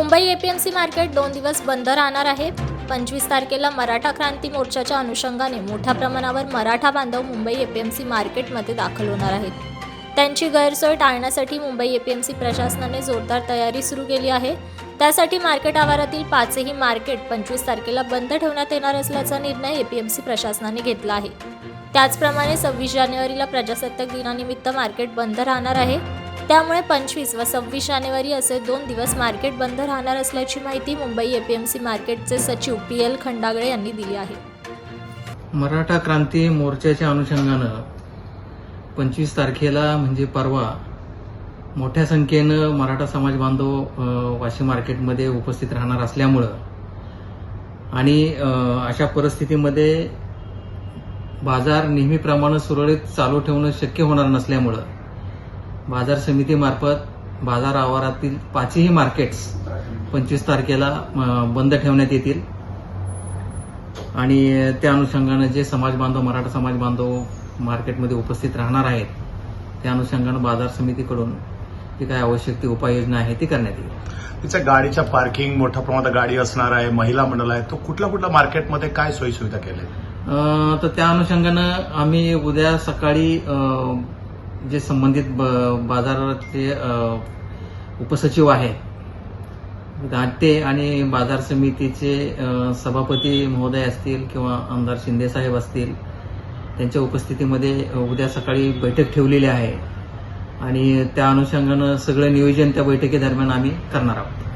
Mumbai APMC market दोन दिवस बंद राहणार आहे. पंचवीस तारखेला मराठा क्रांती मोर्चाच्या अनुषंगाने मोठ्या प्रमाणावर मराठा बांधव मुंबई एपीएमसी मार्केटमध्ये दाखल होणार आहेत. त्यांची गैरसोय टाळण्यासाठी मुंबई एपीएमसी प्रशासनाने जोरदार तयारी सुरू केली आहे. त्यासाठी मार्केट आवारातील पाचही मार्केट पंचवीस तारखेला बंद ठेवण्यात येणार असल्याचा निर्णय एपीएमसी प्रशासनाने घेतला आहे. त्याचप्रमाणे सव्वीस जानेवारीला प्रजासत्ताक दिनानिमित्त मार्केट बंद राहणार आहे. त्यामुळे पंचवीस व सव्वीस जानेवारी असे दोन दिवस मार्केट बंद राहणार असल्याची माहिती मुंबई एपीएमसी मार्केटचे सचिव पी एल खंडागळे यांनी दिली आहे. मराठा क्रांती मोर्चाच्या अनुषंगानं पंचवीस तारखेला म्हणजे परवा मोठ्या संख्येनं मराठा समाज बांधव वाशी मार्केटमध्ये उपस्थित राहणार असल्यामुळं आणि अशा परिस्थितीमध्ये बाजार नेहमीप्रमाणे सुरळीत चालू ठेवणं शक्य होणार नसल्यामुळं बाजार समितीमार्फत बाजार आवारातील पाचही मार्केट्स पंचवीस तारखेला बंद ठेवण्यात येतील. आणि त्या अनुषंगानं जे समाज बांधव मराठा समाज बांधव मार्केटमध्ये उपस्थित राहणार आहेत त्या अनुषंगानं बाजार समितीकडून जी काय आवश्यक ती उपाययोजना आहे ती करण्यात येईल. तिच्या गाडीच्या पार्किंग मोठ्या प्रमाणात गाडी असणार आहे महिला मंडळ आहे तो कुठल्या कुठल्या मार्केटमध्ये काय सोयी सुविधा केल्या तर त्या अनुषंगानं आम्ही उद्या सकाळी जे संबंधित ब- बाजाराचे उपसचिव आहे. दाटे आणि बाजार समितीचे सभापती महोदय असतील किंवा आमदार शिंदेसाहेब असतील त्यांच्या उपस्थितीमध्ये उद्या सकाळी बैठक ठेवलेली आहे. आणि त्या अनुषंगानं सगळं नियोजन त्या बैठकीदरम्यान आम्ही करणार आहोत.